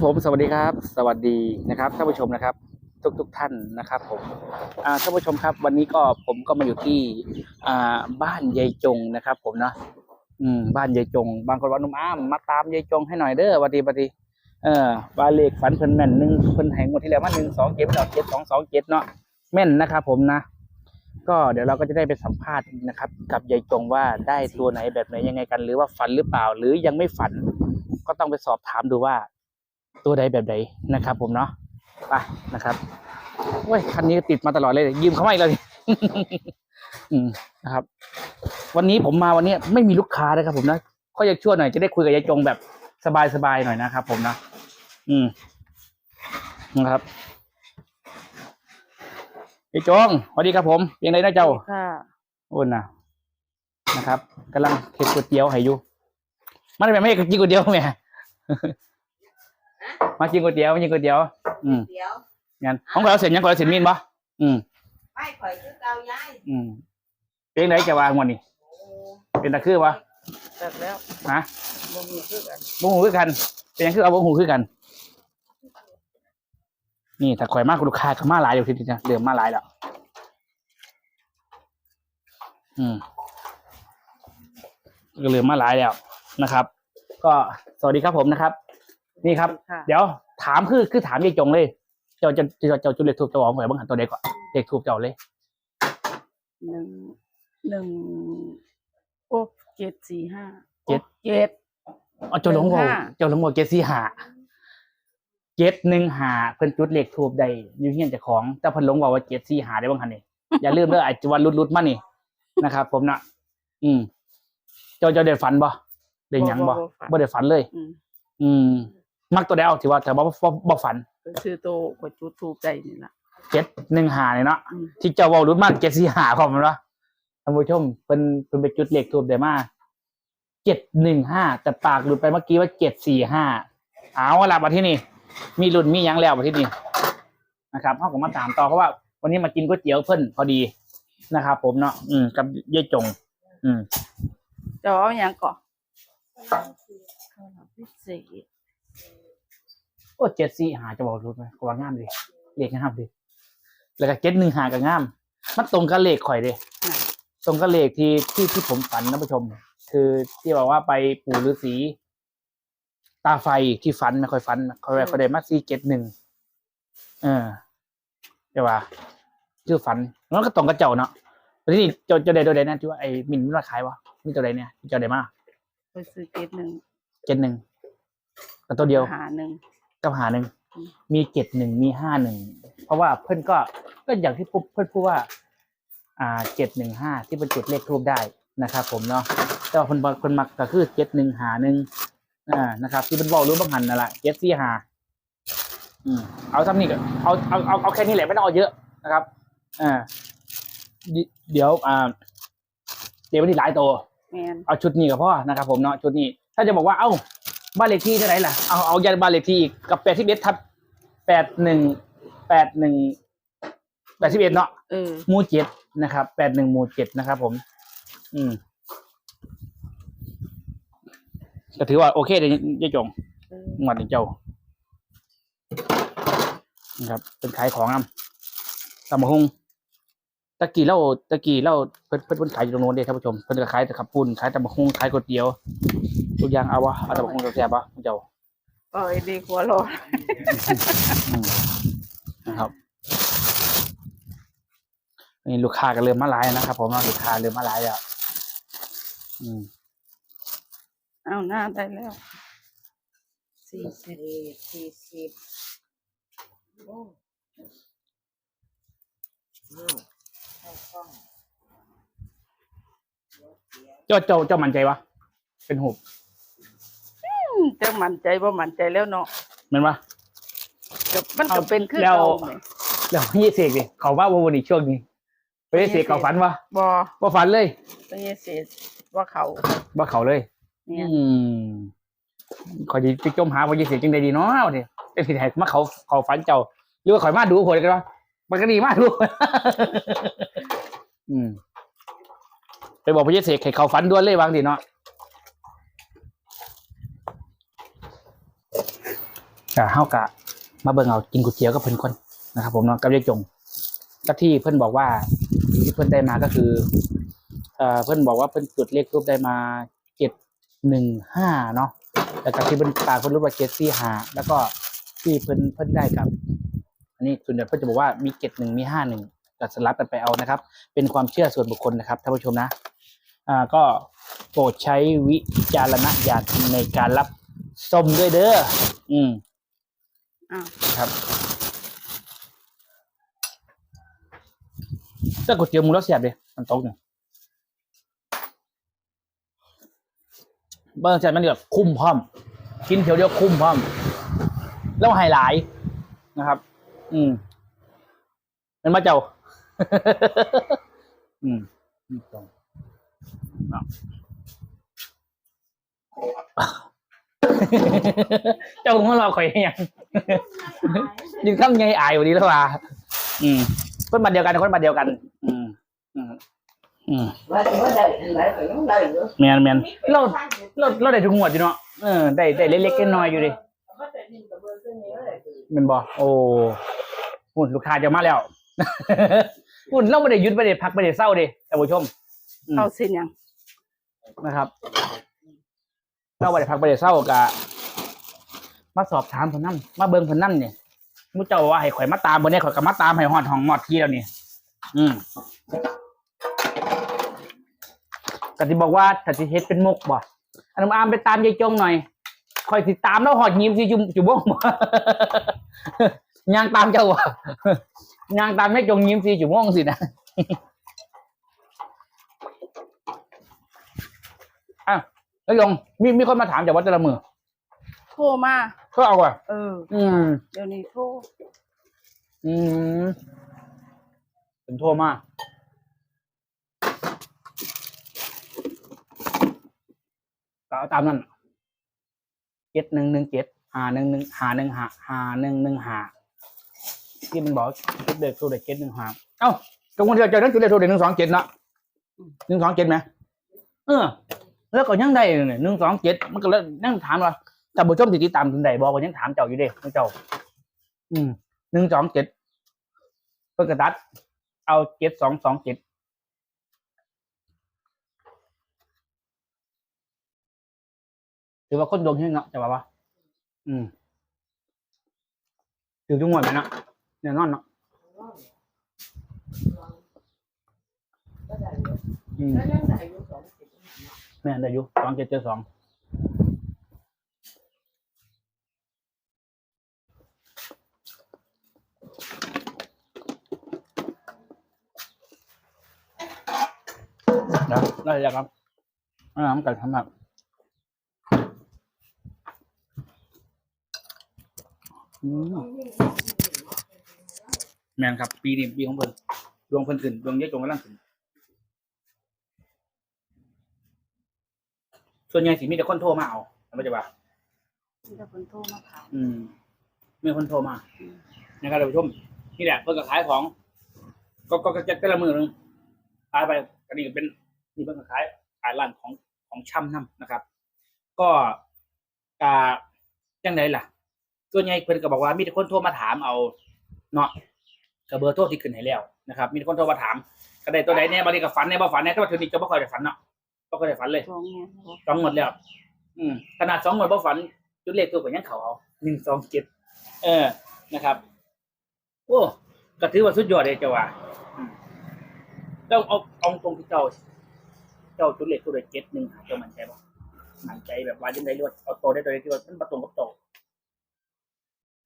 สวัสดีครับผม สวัสดีครับ สวัสดีนะครับท่านผู้ชมนะครับ ทุกทุกๆท่านนะครับผมท่านผู้ชมครับ วันนี้ก็ผมก็มาอยู่ที่บ้านยายจงนะครับ ผมเนาะอืมบ้านยายจง บางคนว่านุ่มอ้ามมาตามยายจงให้หน่อยเด้อวัดีวัดีเออว่าเลขฝันเพิ่นแม่นหนึ่งเพิ่นแหงงวดที่แล้วมาหนึ่งสองเจ็ดดอกเจ็ดสองสองเจ็ดเนาะแม่นนะครับผมนะก็เดี๋ยวเราก็จะได้ไปสัมภาษณ์นะครับ กับยายจงว่าได้ตัวไหนแบบไหนยังไงกัน หรือว่าฝันหรือเปล่า หรือยังไม่ฝัน ก็ต้องไปสอบถามดูว่า ตัวใดแบบใดนะครับ ผมเนาะไปนะครับเว้ยคันนี้ติดมาตลอดเลยยืมเขาไม่เลยอืมนะครับ วันนี้ผมมาวันนี้ไม่มีลูกค้านะครับ ผมนะก็อยากช่วยหน่อยจะได้คุยกับยายจงแบบสบายๆหน่อยนะครับ ผมนะอืมนะครับยายจงสวัสดีครับ ผมยังไงนะเจ้าค่ะอุ่นนะนะครับกำลังเฮ็ดก๋วยเตี๋ยวให้อยู่มันเป็นไม่ให้กินก๋วยเตี๋ยวแม่ มากินก๋วยเตี๋ยวมากินก๋วยเตี๋ยว อืมเดี๋ยวงั้นของเราเสร็จยังของเราเสร็จมีนปะอืมไม่ข่อยคือเก่าย้ายอืมเป็นไหนจะวางวันนี้ โอ้เป็นตะคือปะตัดแล้วฮะบ่มีคือกันบ่หูคือกัน เป็นหยังคือเอาบ่หูคือกัน นี่ถ้าข่อยมากลูกค้าก็มาหลายอยู่ทีนี้นะเดือมมาหลายแล้วอืมก็เหลือมาหลายแล้วนะครับ ก็สวัสดีครับผมนะครับ นี่ครับค่ะเดี๋ยวถามคือคือถามยายจงเลย เจ้าจะเจ้าเจ้าจุดเลขทูบเจ้าของหวยบ้างหันตัวเด็กก่อนเลขทูบเจ้าเลยหนึ่งหนึ่งโอ้เจ็ดสี่ห้าเจ็ดโอ้เจ็ดเอาเจ้าหลงบอกหนึ่งห้าเจ้าหลงบอกเจ็ดสี่หาเจ็ดหนึ่งหาเพิ่นจุดเลขทูบใดอยูเฮียนเจ้าของแต่เพิ่นหลงบอกว่าเจ็ดสี่หาได้บ้างหันนี่อย่าลืมเด้อไอ้จวันรุดรุดๆมานี่นะครับ ผมนะอืมเจ้าเจ้าได้ฝันบ่ได้หยังบ่บ่ได้ฝันเลย อืมอื มมักตัวใดเอาถือว่าแต่ว่าบ่บ่บ่ฝันก็คือโตกว่าจุดทูบใจนี่ล่ะ เจ็ดหนึ่งหาเนี่ยเนาะอืม ที่เจ้าเว้ารุดมากเจ็ดสี่หาพร้อมมันวะท่านผู้ชมเป็นเป็นไปจุดเลขทูบได้มาเจ็ดหนึ่งห้าแต่ปากหลุดไปเมื่อกี้ว่าเจ็ดสี่ห้าเอาละมาที่นี่ มีรุ่นมีหยังแล้วมาที่นี่นะครับเขาก็มาตามต่อเพราะว่า วันนี้มากินก๋วยเตี๋ยวเพิ่นพอดีนะครับผมเนาะอืมกับยายจง อืม เจะเอาอย่างก่อนข้าวหลามพิเศษ โอ้เจ็ดสี่หาจะบอกรู้ไหมก็ว่างามดีเลขงามดีแล้วก็เจ็ดหนึ่งหาก็งาม มันตรงกับเลขข่อยเด้ตรงกับเลขที่ที่ที่ผมฝันนะผู้ชม คือที่บอกว่าไปปู่ฤาษีตาไฟที่ฝันไม่ค่อยฝันเขาเขาได้มาสี่เจ็ดหนึ่งเออเดี๋ยวว่าชื่อฝันแล้วก็ตรงกับเจ้าเนาะแล้วที่นี่เจ้าเจ้าใดตัวใดนะที่ว่าไอ้มินมันมาขายวะมีตัวใดเนี่ยเจ้าใดมาไปซื้อเจ็ดหนึ่งเจ็ดหนึ่งกับตัวเดียวหาหนึ่ง กับหาหนึ่งอืมมีเจ็ดหนึ่งมีห้าหนึ่งเพราะว่าเพื่อนก็ก็อย่างที่ปุ๊บเพื่อนพูดว่า อ่าเจ็ดหนึ่งห้าที่เป็นจุดเลขทูบได้นะครับ ผมเนาะแต่ว่าคนบางคนมักก็คือเจ็ดหนึ่งหาหนึ่งอ่านะครับ ที่เป็นบอกรู้บางหันนั่นแหละเจ็ดสี่หาอืมเอาทำนี่ก็เอาเอาเอาเอาแค่นี้แหละไม่ต้องเอาเยอะนะครับอ่าเดี๋เดี๋ยวอ่าเดี๋ยววันนี้หลายตัวแมนเอาชุดนี้กับพ่อนะครับ ผมเนาะชุดนี้ ถ้าจะบอกว่าเอ้า บ้านเลขที่เท่าไหร่ล่ะ เอาเอายันบ้านเลขที่อีกกับแปดสิบเอ็ดทับแปดหนึ่งแปดหนึ่งแปดสิบเอ็ดเนาะเออหมู่เจ็ดนะครับแปดหนึ่งหมู่เจ็ดนะครับ ผม อืมก็ถือว่าโอเคเลยยายจงเออหมดเจ้านะครับ เป็นขายของนำตำมะฮงตะกี้เล่าตะกี้เล่าเพิ่นเพิ่นเพิ่นขายอยู่ตรงโน้นเด้ท่านผู้ชมเพิ่นก็ขายแต่ขับปุ้นขายตำมะฮงขายก๋วยเตี๋ยว ทุกอย่างเอาวะเอาตำมะฮงแซ่บๆวะเจ้าก็ไอ้เด็กหัวโลอนอืมนะครับนี่ลูกค้าก็เริ่มมาหลายนะครับผมว่าลูกค้าเริ่มมาหลายแล้วอืมเอาหน้าได้แล้วสี่สิสี่บสี่สิบโอ้อ้าวเข้ากล้องเดี๋ยวเดี๋ยวเจ้าเจ้าเจ้ามั่นใจวะเป็นหุบ จะมั่นใจว่ามั่นใจแล้วเนาะแมันปะ ก็มันเอาก็เป็นคือแล้ว เก่าไหม แล้วพี่เสกดิเขาว่าวันนี้ช่วงนี้ไปเสกเขาฝันวะบอว่าฝันเลยไม่ใช่เศษว่าเขาว่าเขาเลย เนี่ยอืมขอยจะจมหาวันยี่เสกจังใดดีเนาะเอาดิเป็นผิดแหกมาเขาเขาฝันเจ้า หรือว่าข่อยมาดูผลกันวะมันก็ดีมากดู อืมไปบอกพระเยเสกให้เขาฝันด่วนเลยวางดิเนาะ กะเฮากะมาเบิ่งเอากินก๋วยเตี๋ยวกับเพิ่นก่อนนะครับ ผมเนาะกับยายจงก็ที่เพิ่นบอกว่าที่เพิ่นได้มาก็คือเอ่อเพิ่นบอกว่าเพิ่นจุดเลขรูปได้มาเจ็ดหนึ่งห้าเนาะแล้วก็ที่เพิ่นปากเพิ่นรู้ว่าเจ็ดสี่ห้าแล้วก็ที่เพิ่นเพิ่นได้กับ อันนี้ส่วนใหญ่เพิ่นจะบอกว่ามีเจ็ดหนึ่งมีห้าหนึ่งก็สลับกันไปเอานะครับ เป็นความเชื่อส่วนบุคคลนะครับท่านผู้ชมนะอ่าก็โปรดใช้วิจารณญาณในการรับชมด้วยเด้ออืม อ้าวครับถ้าก๋วยเตี๋ยวหมูแล้วเสียบเลยมันตกเนี่ยเบอร์เสร็จมันเดือดคุ้มพร้อม กินเถียวเดียวคุ้มพร้อม แล้วไฮไลท์นะครับ อืมเป็นมาเจ้า อืมอืมตรง เอาเจ้าของเราคอยให้ยังยินข้ามไงอายวันนี้แล้วว่าอืมคนมาเดียวกันคนมาเดียวกัน อืมอืมอืมว่าว่าได้ได้ก็ยังได้อยู่แมนแมนเราเราเราได้ทุกงวดอยู่เนาะเออได้ได้เล็กๆน้อยๆอยู่ดิก็จะยินกับเบอร์ตัวนี้เลยแมันบอโอ้หุ่นลูกค้าจะมาแล้วหุ่นเราไม่ได้หยุดไม่ได้พักไม่ได้เศร้าดิท่านผู้ชมอืมเอาเส้นหยังนะครับ เราไม่ได้พักไม่ได้เศร้ากะมาสอบถามผนนั่มาเบิ่งผนนั่เนี่ยมุเจ้าว่าให้ข่อยมาตามบนนี้ข่อยก็มาตามให้หอดห้องหมอดที่แล้วนี่อืมกติบอกว่าถ้าสิเฮ็ดเป็นมุกบ่อันนั้นอามไปตามยายจงหน่อยข่อยสิตามแล้วหอดยิ้มสิจุมจุบงบ่ย่างตามเจ้าบ่ย่างตามให้จงยิ้มสิจุบงสินะอะ แล้วยงมีมีคนมาถามจากวัดแต่ละมือโทรมา ก็เอาอะ เออ อืม เดี๋ยวนี้โทรอืมเป็นโทษมากก็เอาตามนั้นเจ็ดหนึ่งหนึ่งเจ็ดหาหนึ่งหนึ่งหาหนึ่งหาหาหนึ่งหนึ่งหาที่มันบอกจุดเด็กตัวเด็กเจ็ดหนึ่งหาเอ้าตรงคนเดียวเจอนั้นจุดเด็กตัวเด็กหนึ่งสองเจ็ดนะหนึ่งสองเจ็ดไหมเออ แล้วก็ยังได้เนี่ยหนึ่งสองเจ็ดมันก็เลยนั่งถามว่าแต่บุชมติดตามถึงใดบอกก็ยังถามเจ้าอยู่เด้เจ้า อืมหนึ่งสองเจ็ดเพื่อกระตัด เอาเจ็ดสองสองเจ็ดถือว่าคนดวงเฮงเนาะจะว่าอืมถือทุกงวดไหมเนาะแน่นอนเนาะอืม แม่นได้อยู่สองเจ็ดเจ็ดสองนะได้แล้วครับน้ำไก่ทำแบบแม่นครับ ปีนี้ปีของเพิ่นดวงเพิ่นขึ้นดวงเยอะจงกำลังขึ้น ส่วนใหญ่สิมีแต่คนโทรมาเอาไม่ใช่ปะมีแต่คนโทรมาถามอืมมีคนโทรมานะครับท่านผู้ชมนี่แหละเพิ่นก็ขายของ ก็ก็ก็จะแต่ละมือหนึงขายไปก็นี่ก็เป็นนี่เพิ่นก็ขายขายร้านของของช่ำน้ำนะครับ ก็กาจังไดล่ะ ส่วนใหญ่เพิ่นก็บอกว่ามีแต่คนโทรมาถามเอาเนาะกับเบอร์โทรที่ขึ้นให้แล้วนะครับ มีแต่คนโทรมาถามก็ได้ตัวใดเนี่ยบางทีก็ฝันเนี่ยบ่ฝันเนี่ยแต่ว่าเทอนี้จะบ่ค่อยได้ฝันเนาะ บ่ค่อยได้ฝันเลยสองเนี่ยบอกสองหมดแล้ว อืมขนาดสองหมดบ่ฝัน จุดเลขตัวก็ยังเขาเอาหนึ่งสองเจ็ดเออนะครับ โอ้ก็ถือว่าสุดยอดเลยเจ้าว่าอืมแล้วเอาเอาตรงที่เจ้า เจ้าจุดเลขตัวเลยเจ็ดหนึ่งหาเจ้ามันใจบ่มันใจแบบว่าจังไดรวดเอาโตได้ตัวเดียวที่ว่ามันประตรงกับโต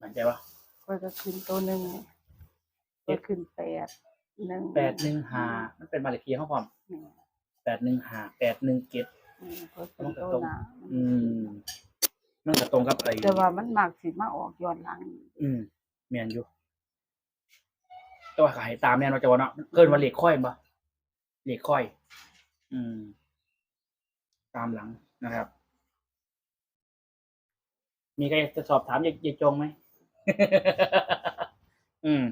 มันใจว่า ก็จะขึ้นตัวหนึ่งก็ขึ้นแปดหนึ่งแปดหนึ่งหามันเป็นมาเลขที่เขาพร้อม แปดหนึ่งหาแปดหนึ่งเจ็ดอืมก็ขึ้นตัวหนาอืมมันก็ตรงกับไอ้แต่ว่ามันมากสิมาออกย้อนหลังอืมเมียนอยู่แต่ว่าขายตามแน่นอนจะว่าเนาะเกินว่าเหล็กค่อยบ่เหล็กค่อย อืม ตามหลังนะครับ มีใครจะสอบถามยายยายจงไหม อืม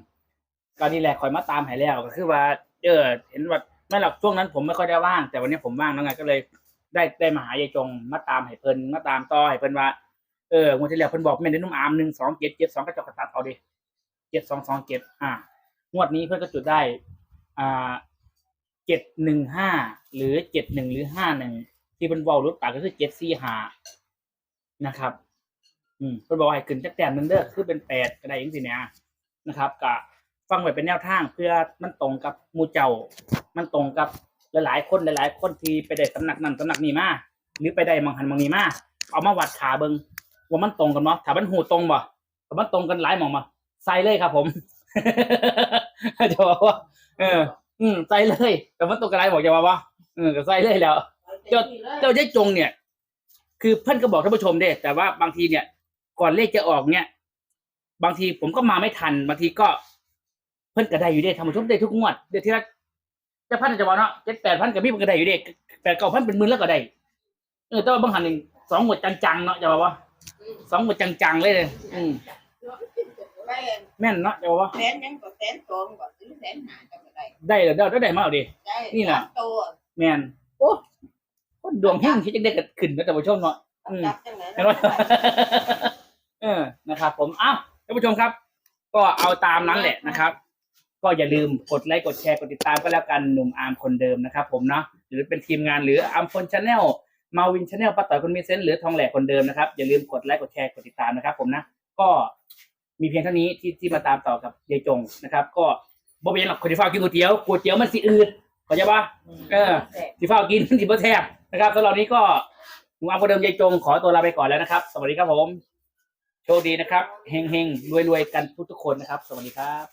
ก็นี่แหละคอยมาตามใหายแล้วก็คือว่า เออ เห็นว่า ไม่หรอกช่วงนั้นผมไม่ค่อยได้ว่าง แต่วันนี้ผมว่างแล้วไงก็เลย ได้ได้มาหายายจงมาตามให้เพิ่นมาตามต่อให้เพิ่นว่าเอองวดที่แล้วเพิ่นบอกแม่นได้นุ่มอามหนึ่งสองเจ็ดเจ็ดสองก็เจาะกระตัดเอาดิเจ็ดสองสองเจ็ดอ่างวดนี้เพิ่นก็จุดได้ อ่าเจ็ดหนึ่งห้าหรือเจ็ดหนึ่งหรือห้าหนึ่งที่เป็นเวอลรุดปากก็คือเจ็ดสี่ห้านะครับ อืมเพิ่นบอกว่าให้ขึ้นจักแต้มหนึงเด้อคือเป็นแปดก็ได้ยังสิเนี่ยนะครับกะฟังไว้เป็นแนวทางเพื่อมันตรงกับมูเจ้า มันตรงกับหลายๆคนหลายๆ คนที่ไปได้ตำหนักนั้นตำหนักนี้มาหรือไปได้มังหันมังนี้มาเอามาวัดขาเบิงว่ามันตรงกันบ่ถ้ามันหูตรงบ่ถ้ามันตรงกันหลายหมองมาใส่เลยครับ ผมจะบอกว่าเออ อืมใส่เลยแต่มันตรงกันหลายบอกจะว่าว่าเออก็ใส่เลยแล้ว เจ้าเจ้าเจ๊จงเนี่ย คือเพื่อนก็บอกท่านผู้ชมเด้แต่ว่าบางทีเนี่ย ก่อนเลขจะออกเนี่ย บางทีผมก็มาไม่ทัน บางทีก็เพื่อนก็ได้อยู่เด้ท่านผู้ชมได้ทุกงวดเดือนที่ละ จะพันจะบอกเนาะเจ็ดแปดพันกับพี่มันก็ได้อยู่เด้แปดเก้าพันเป็นหมื่นแล้วก็ได้เออแต่ว่าบางหันหนึ่งสองหมวดจังๆเนาะจะบอกว่าสองหมวดจังๆเลยเลยอืมแม่แม่นเนาะจะบอกว่าแสนยังก็แสนสองก็ซื้อแสนห้าก็ได้ได้เหรอได้ได้มาเอาดิได้นี่น่ะตัวแม่นโอ้คนดวงเฮงที่จะได้เกิดขึ้นนะท่านผู้ชมเนาะอืมจับจังไหนเห็นไหมเออนะครับ ผมอ้าวท่านผู้ชมครับ ก็เอาตามนั้นแหละนะครับ ก็อย่าลืมกดไลค์กดแชร์กดติดตามก็แล้วกันหนุ่มอาร์มคนเดิมนะครับผมเนาะหรือเป็นทีมงานหรืออาร์มคนชาแนลมาวินชาแนลป้าต่อยคนมีเซนส์หรือทองแหลกคนเดิมนะครับอย่าลืมกดไลค์กดแชร์กดติดตามนะครับ ผมนะก็มีเพียงเท่านี้ที่ที่มาตามต่อกับยายจงนะครับ ก็บ่เป็นหรอกคนที่ฟ้ากินก๋วยเตี๋ยวก๋วยเตี๋ยวมันสิอืดเข้าใจปะเออที่ฟ้ากินที่บ่แทบนะครับสำหรับนนี้ก็หนุ่มอาร์มคนเดิมยายจงขอตัวลาไปก่อนแล้วนะครับ สวัสดีครับผมโชคดีนะครับเฮงๆรวยๆกันทุกๆคนนะครับ สวัสดีครับ